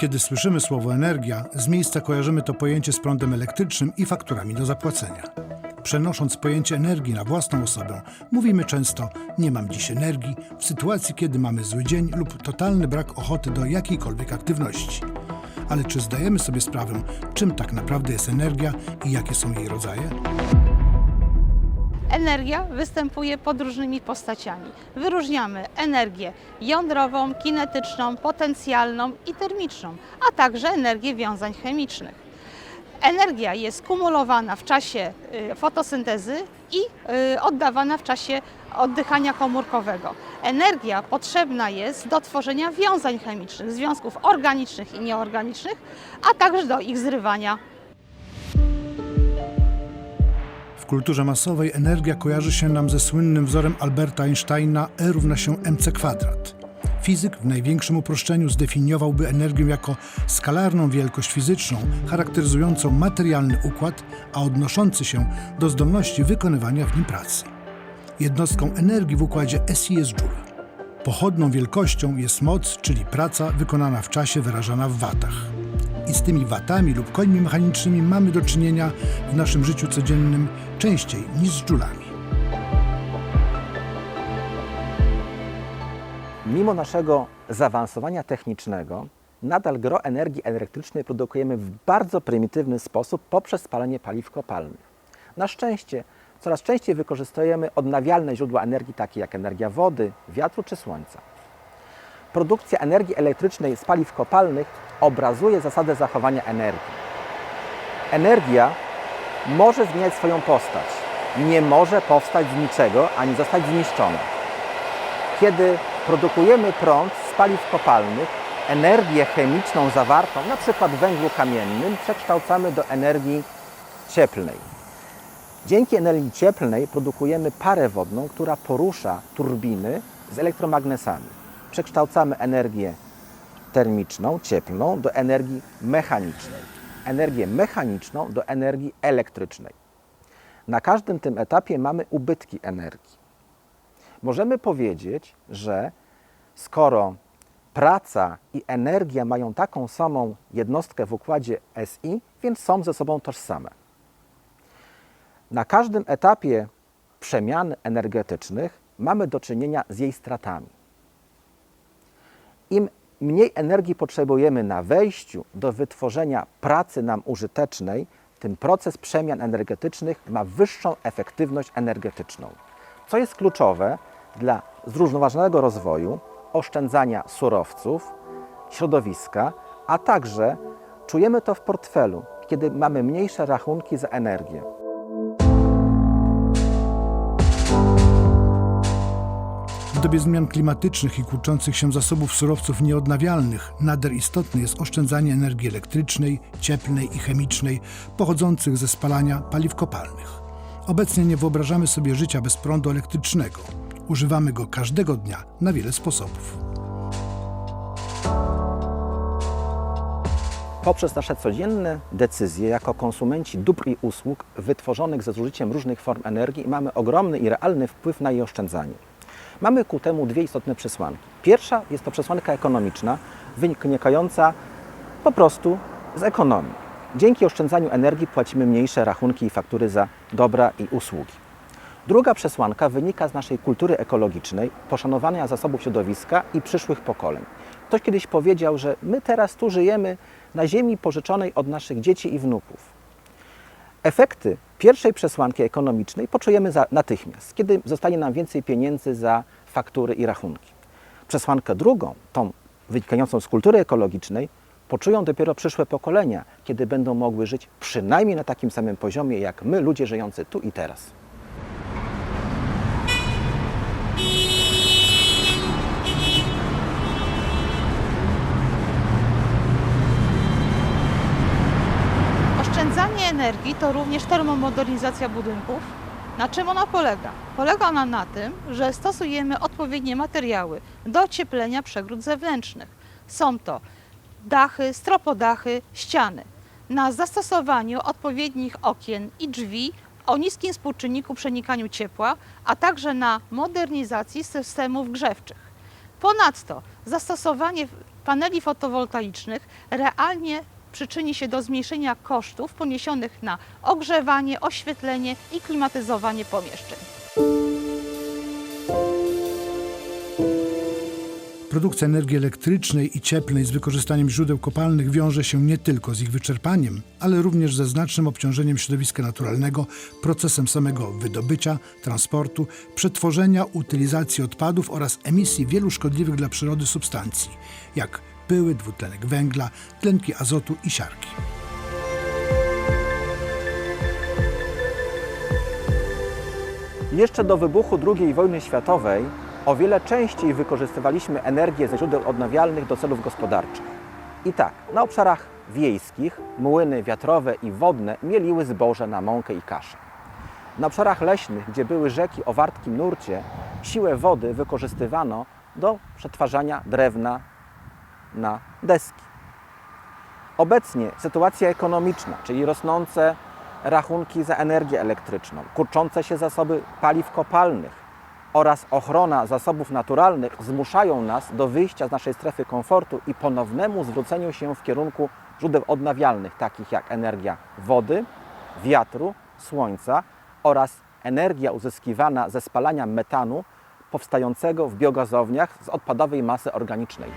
Kiedy słyszymy słowo energia, z miejsca kojarzymy to pojęcie z prądem elektrycznym i fakturami do zapłacenia. Przenosząc pojęcie energii na własną osobę, mówimy często: Nie mam dziś energii, w sytuacji, kiedy mamy zły dzień lub totalny brak ochoty do jakiejkolwiek aktywności. Ale czy zdajemy sobie sprawę, czym tak naprawdę jest energia i jakie są jej rodzaje? Energia występuje pod różnymi postaciami. Wyróżniamy energię jądrową, kinetyczną, potencjalną i termiczną, a także energię wiązań chemicznych. Energia jest kumulowana w czasie y, fotosyntezy i y, oddawana w czasie oddychania komórkowego. Energia potrzebna jest do tworzenia wiązań chemicznych, związków organicznych i nieorganicznych, a także do ich zrywania kulturze masowej energia kojarzy się nam ze słynnym wzorem Alberta Einsteina E równa się mc kwadrat. Fizyk w największym uproszczeniu zdefiniowałby energię jako skalarną wielkość fizyczną charakteryzującą materialny układ, a odnoszący się do zdolności wykonywania w nim pracy. Jednostką energii w układzie SI jest joule. Pochodną wielkością jest moc, czyli praca wykonana w czasie wyrażana w watach. I z tymi watami lub końmi mechanicznymi mamy do czynienia w naszym życiu codziennym częściej niż z dżulami. Mimo naszego zaawansowania technicznego, nadal gro energii elektrycznej produkujemy w bardzo prymitywny sposób poprzez spalanie paliw kopalnych. Na szczęście coraz częściej wykorzystujemy odnawialne źródła energii, takie jak energia wody, wiatru czy słońca. Produkcja energii elektrycznej z paliw kopalnych obrazuje zasadę zachowania energii. Energia może zmieniać swoją postać, nie może powstać z niczego ani zostać zniszczona. Kiedy produkujemy prąd z paliw kopalnych, energię chemiczną zawartą przykład w węglu kamiennym przekształcamy do energii cieplnej. Dzięki energii cieplnej produkujemy parę wodną, która porusza turbiny z elektromagnesami. Przekształcamy energię termiczną, cieplną do energii mechanicznej. Energię mechaniczną do energii elektrycznej. Na każdym tym etapie mamy ubytki energii możemy powiedzieć, że skoro praca i energia mają taką samą jednostkę w układzie SI, więc są ze sobą tożsame. Na każdym etapie przemian energetycznych mamy do czynienia z jej stratami. Im mniej energii potrzebujemy na wejściu do wytworzenia pracy nam użytecznej, tym proces przemian energetycznych ma wyższą efektywność energetyczną co jest kluczowe dla zrównoważonego rozwoju, oszczędzania surowców, środowiska, a także czujemy to w portfelu, kiedy mamy mniejsze rachunki za energię. W dobie zmian klimatycznych i kurczących się zasobów surowców nieodnawialnych nader istotne jest oszczędzanie energii elektrycznej, cieplnej i chemicznej pochodzących ze spalania paliw kopalnych. Obecnie nie wyobrażamy sobie życia bez prądu elektrycznego. Używamy go każdego dnia na wiele sposobów. Poprzez nasze codzienne decyzje jako konsumenci dóbr i usług wytworzonych ze zużyciem różnych form energii mamy ogromny i realny wpływ na jej oszczędzanie. Mamy ku temu dwie istotne przesłanki. Pierwsza jest to przesłanka ekonomiczna, wynikająca po prostu z ekonomii. Dzięki oszczędzaniu energii płacimy mniejsze rachunki i faktury za dobra i usługi. Druga przesłanka wynika z naszej kultury ekologicznej, poszanowania zasobów środowiska i przyszłych pokoleń. Ktoś kiedyś powiedział, że my teraz tu żyjemy na ziemi pożyczonej od naszych dzieci i wnuków. Efekty pierwszej przesłanki ekonomicznej poczujemy za, natychmiast, kiedy zostanie nam więcej pieniędzy za faktury i rachunki. Przesłankę drugą, tą wynikającą z kultury ekologicznej, poczują dopiero przyszłe pokolenia, kiedy będą mogły żyć przynajmniej na takim samym poziomie jak my, ludzie żyjący tu i teraz. Oszczędzanie energii to również termomodernizacja budynków. Na czym ona polega? Polega ona na tym, że stosujemy odpowiednie materiały do ocieplenia przegród zewnętrznych. Są to dachy, stropodachy, ściany. Na zastosowaniu odpowiednich okien i drzwi o niskim współczynniku przenikaniu ciepła, a także na modernizacji systemów grzewczych. Ponadto zastosowanie paneli fotowoltaicznych realnie przyczyni się do zmniejszenia kosztów poniesionych na ogrzewanie, oświetlenie i klimatyzowanie pomieszczeń. Produkcja energii elektrycznej i cieplnej z wykorzystaniem źródeł kopalnych wiąże się nie tylko z ich wyczerpaniem, ale również ze znacznym obciążeniem środowiska naturalnego, procesem samego wydobycia, transportu, przetworzenia, utylizacji odpadów oraz emisji wielu szkodliwych dla przyrody substancji, jak pyły, dwutlenek węgla, tlenki azotu i siarki. Jeszcze do wybuchu II wojny światowej o wiele częściej wykorzystywaliśmy energię ze źródeł odnawialnych do celów gospodarczych. I tak, na obszarach wiejskich młyny wiatrowe i wodne mieliły zboże na mąkę i kaszę. Na obszarach leśnych, gdzie były rzeki o wartkim nurcie, siłę wody wykorzystywano do przetwarzania drewna na deski. Obecnie sytuacja ekonomiczna, czyli rosnące rachunki za energię elektryczną, kurczące się zasoby paliw kopalnych oraz ochrona zasobów naturalnych zmuszają nas do wyjścia z naszej strefy komfortu i ponownemu zwróceniu się w kierunku źródeł odnawialnych, takich jak energia wody, wiatru, słońca oraz energia uzyskiwana ze spalania metanu powstającego w biogazowniach z odpadowej masy organicznej.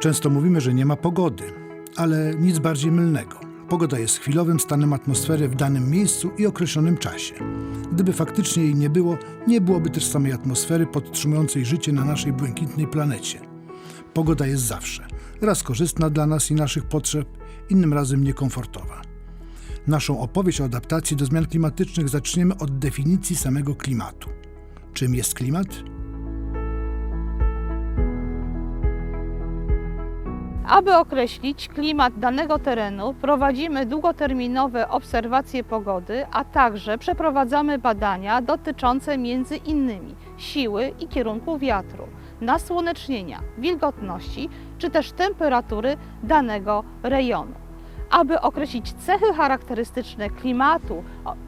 Często mówimy, że nie ma pogody, ale nic bardziej mylnego. Pogoda jest chwilowym stanem atmosfery w danym miejscu i określonym czasie. Gdyby faktycznie jej nie było, nie byłoby też samej atmosfery podtrzymującej życie na naszej błękitnej planecie. Pogoda jest zawsze. Raz korzystna dla nas i naszych potrzeb, innym razem niekomfortowa. Naszą opowieść o adaptacji do zmian klimatycznych zaczniemy od definicji samego klimatu. Czym jest klimat? Aby określić klimat danego terenu, prowadzimy długoterminowe obserwacje pogody, a także przeprowadzamy badania dotyczące między innymi siły i kierunku wiatru, nasłonecznienia, wilgotności czy też temperatury danego rejonu. Aby określić cechy charakterystyczne klimatu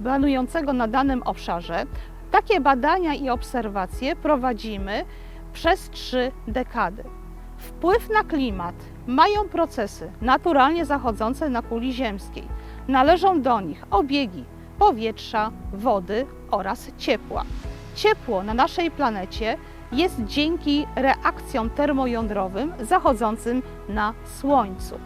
panującego na danym obszarze, takie badania i obserwacje prowadzimy przez trzy dekady. Wpływ na klimat mają procesy naturalnie zachodzące na kuli ziemskiej. Należą do nich obiegi powietrza, wody oraz ciepła. Ciepło na naszej planecie jest dzięki reakcjom termojądrowym zachodzącym na Słońcu.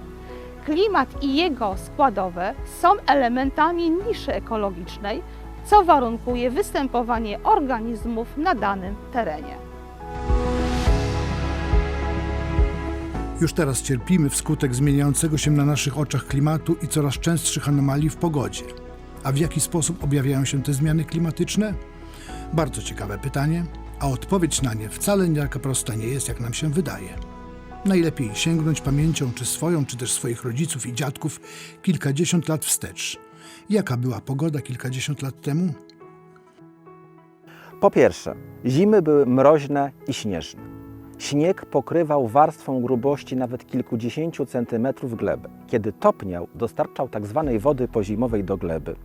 Klimat i jego składowe są elementami niszy ekologicznej, co warunkuje występowanie organizmów na danym terenie. Już teraz cierpimy wskutek zmieniającego się na naszych oczach klimatu i coraz częstszych anomalii w pogodzie. A w jaki sposób objawiają się te zmiany klimatyczne? Bardzo ciekawe pytanie, a odpowiedź na nie wcale nie taka prosta nie jest, jak nam się wydaje. Najlepiej sięgnąć pamięcią czy swoją, czy też swoich rodziców i dziadków kilkadziesiąt lat wstecz. Jaka była pogoda kilkadziesiąt lat temu? Po pierwsze, zimy były mroźne i śnieżne. Śnieg pokrywał warstwą grubości nawet kilkudziesięciu centymetrów glebę. Kiedy topniał, dostarczał tzw. wody pozimowej do gleby.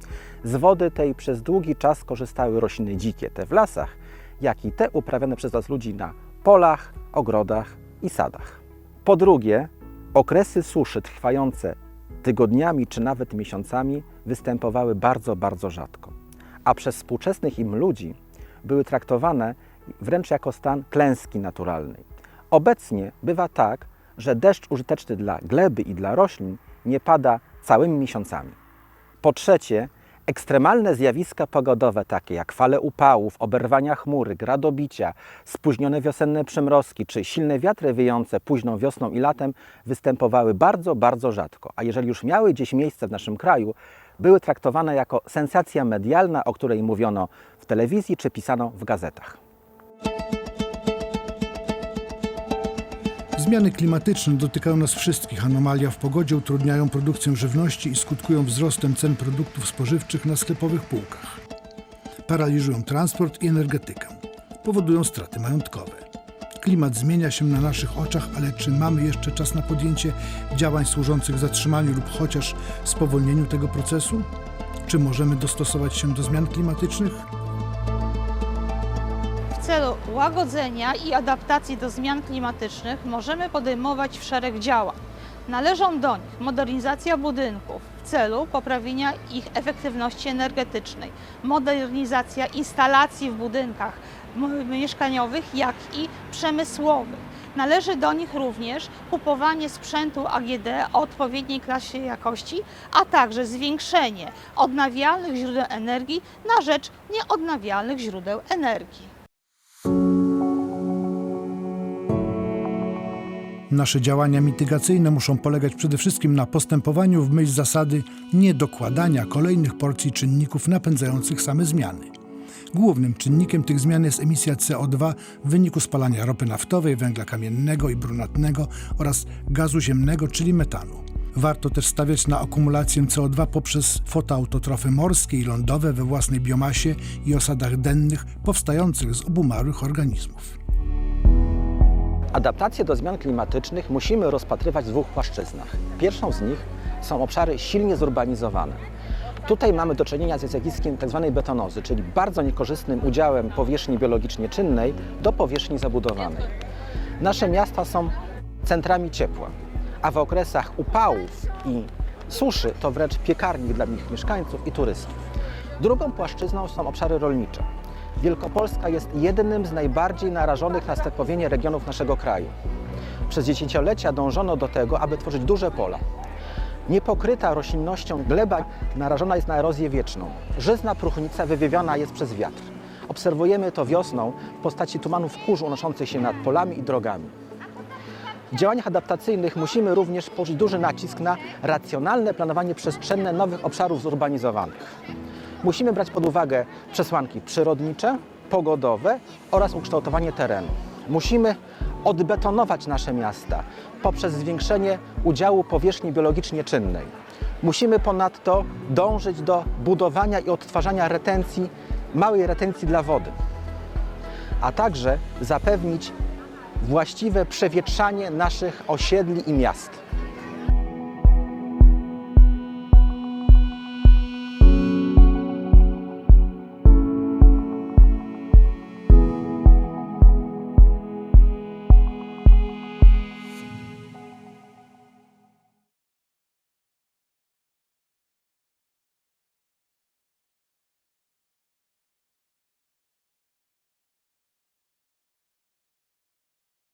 Z wody tej przez długi czas korzystały rośliny dzikie, te w lasach, jak i te uprawiane przez nas ludzi na polach, ogrodach i sadach. Po drugie, okresy suszy trwające tygodniami czy nawet miesiącami występowały bardzo, bardzo rzadko, a przez współczesnych im ludzi były traktowane wręcz jako stan klęski naturalnej. Obecnie bywa tak, że deszcz użyteczny dla gleby i dla roślin nie pada całymi miesiącami. Po trzecie, ekstremalne zjawiska pogodowe, takie jak fale upałów, oberwania chmury, gradobicia, spóźnione wiosenne przymrozki czy silne wiatry wiejące późną wiosną i latem występowały bardzo, bardzo rzadko. A jeżeli już miały gdzieś miejsce w naszym kraju, były traktowane jako sensacja medialna, o której mówiono w telewizji czy pisano w gazetach. Zmiany klimatyczne dotykają nas wszystkich. Anomalia w pogodzie utrudniają produkcję żywności i skutkują wzrostem cen produktów spożywczych na sklepowych półkach. Paraliżują transport i energetykę. Powodują straty majątkowe. Klimat zmienia się na naszych oczach, ale czy mamy jeszcze czas na podjęcie działań służących zatrzymaniu lub chociaż spowolnieniu tego procesu? Czy możemy dostosować się do zmian klimatycznych? Celu łagodzenia i adaptacji do zmian klimatycznych możemy podejmować szereg działań. Należą do nich modernizacja budynków w celu poprawienia ich efektywności energetycznej, modernizacja instalacji w budynkach mieszkaniowych, jak i przemysłowych. Należy do nich również kupowanie sprzętu AGD o odpowiedniej klasie jakości, a także zwiększenie odnawialnych źródeł energii na rzecz nieodnawialnych źródeł energii. Nasze działania mitygacyjne muszą polegać przede wszystkim na postępowaniu w myśl zasady niedokładania kolejnych porcji czynników napędzających same zmiany. Głównym czynnikiem tych zmian jest emisja CO2 w wyniku spalania ropy naftowej, węgla kamiennego i brunatnego oraz gazu ziemnego, czyli metanu. Warto też stawiać na akumulację CO2 poprzez fotoautotrofy morskie i lądowe we własnej biomasie i osadach dennych powstających z obumarłych organizmów. Adaptację do zmian klimatycznych musimy rozpatrywać w dwóch płaszczyznach. Pierwszą z nich są obszary silnie zurbanizowane. Tutaj mamy do czynienia ze zjawiskiem tzw. betonozy, czyli bardzo niekorzystnym udziałem powierzchni biologicznie czynnej do powierzchni zabudowanej. Nasze miasta są centrami ciepła, a w okresach upałów i suszy to wręcz piekarnik dla ich mieszkańców i turystów. Drugą płaszczyzną są obszary rolnicze. Wielkopolska jest jednym z najbardziej narażonych na stepowienie regionów naszego kraju. Przez dziesięciolecia dążono do tego, aby tworzyć duże pola. Niepokryta roślinnością gleba narażona jest na erozję wieczną. Żyzna próchnica wywiewiona jest przez wiatr. Obserwujemy to wiosną w postaci tumanów kurzu unoszących się nad polami i drogami. W działaniach adaptacyjnych musimy również położyć duży nacisk na racjonalne planowanie przestrzenne nowych obszarów zurbanizowanych. Musimy brać pod uwagę przesłanki przyrodnicze, pogodowe oraz ukształtowanie terenu. Musimy odbetonować nasze miasta poprzez zwiększenie udziału powierzchni biologicznie czynnej. Musimy ponadto dążyć do budowania i odtwarzania retencji, małej retencji dla wody, a także zapewnić właściwe przewietrzanie naszych osiedli i miast.